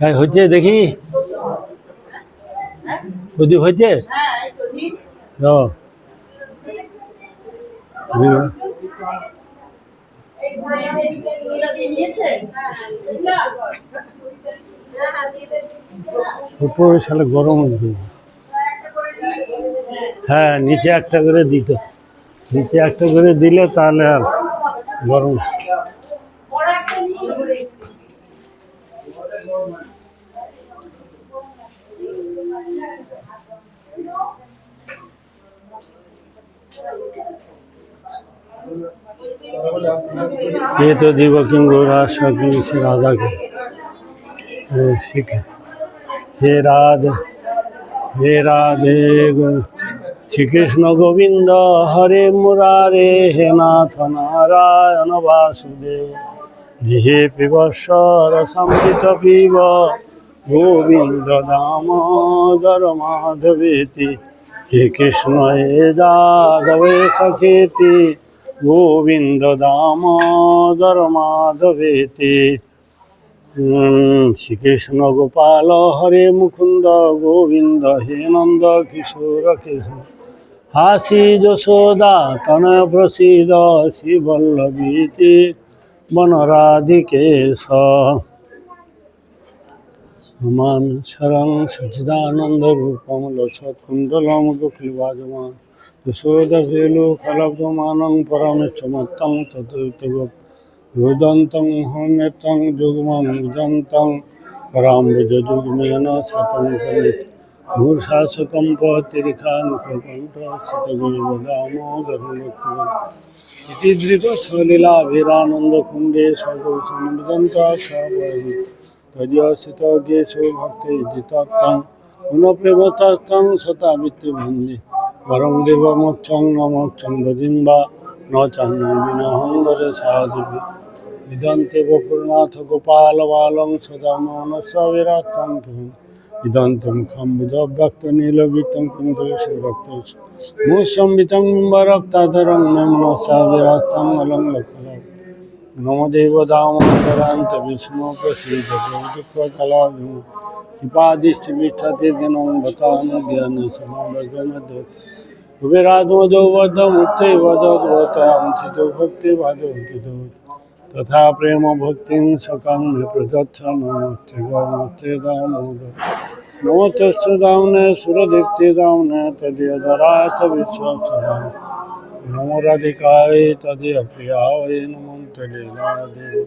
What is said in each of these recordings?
হ্যাঁ হচ্ছে দেখি। প্রদীপ হচ্ছে সালে গরম হ্যাঁ নিচে একটা করে দিত। নিচে একটা করে দিলে তাহলে আর গরম ये तो दिवकिम गोरा शकिम से राधा के हे सिख हे राधे हे राधे गो- श्री कृष्ण गोविंद हरे मुरारे हे नाथ গৃহে পিবস রসমিত পিব গোবিন্দ দামোদর মাধবেতি শ্রীকৃষ্ণ এ যাদবে সখেতি গোবিন্দ দামোদর মাধবেতি শ্রীকৃষ্ণ গোপাল হরে মুকুন্দ গোবিন্দ হে নন্দ কিশোর কিশোর। হাসি যশোদা তনয় প্রসিদ শ্রীবল্লবীতি मन राधिकेश शरण सचिदानंद रूपम लोचत कुंडलम दुखिलवाजमान यशोदेलु परम परमितमत्तं तद्वितव रुदन्तं होमेतं जुगमं मुदन्तं राम দৃপসলীলাভিরানন্দকুণ্ডে সর্বসন্নিদন্তাক্ষাবয়ং তদীয়সিতগেশো ভক্তি জিতত্তং গুণপ্রেমতত্তং সতামিত্তিভন্দে পরং দেবমোক্ষং নমোক্ষং ভজিম্বা ন চান্নং বিনহঙ্গরে সাধুবি ইদন্তে গোপুরনাথ গোপাল বালং সদা মনসবিরাত্তং কিম ইদন্তে মুখম বুধব্যক্ত নীলবিতং কুন্দল সুরক্ত মুসম্বিতং বিম্বরক্তাধরং নমনসাবিরাত্তং অলং লক্ষলম নমদেব দামোদরান্ত বিষ্ণু প্রসীদ দুঃখকলাভিম কৃপাদিষ্টি বিষ্ঠাতে দিনং বতান জ্ঞান সমাগমদ কুবেরাত্মজো বদ্ধ মুক্তি চিত ভক্তি तथा प्रेम भक्ति सकाम में नमस्ते नमस्ते राम ने ने तदीय दरात विश्वास नमो राधिकाय तदीय प्रियाय नमो तदे राधे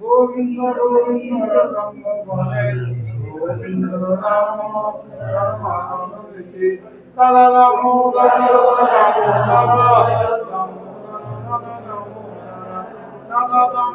গোবিন্দ গোবিন্দ কৃষ্ণ গোবিন্দ গোবিন্দ রাম বলে গোবিন্দ রাম রাম রাধা রাম রাধা রাম রাধা রাম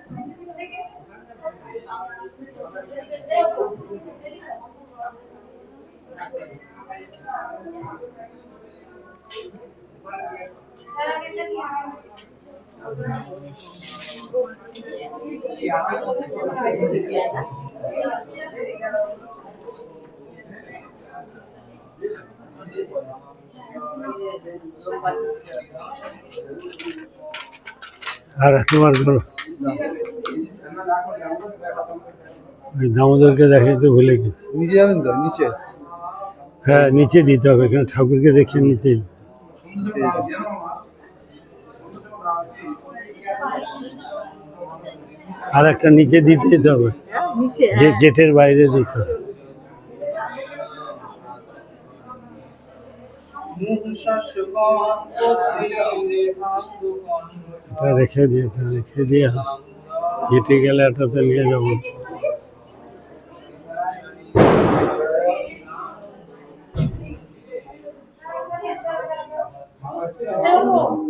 আর তোমার দামোদরকে দেখাইতে ভুলে গেছি। নিচে যাবেন তো? নিচে? হ্যাঁ নিচে দিতে হবে কারণ ঠাকুরকে দেখে নিচে? আর একটা নিচে দিতে যেতে হবে। হ্যাঁ। গেটের বাইরে দিতে হবে। রেখে দিয়ে রেখে দিয়ে হেঁটে গেলে এটাতে নিয়ে যাব। Hello.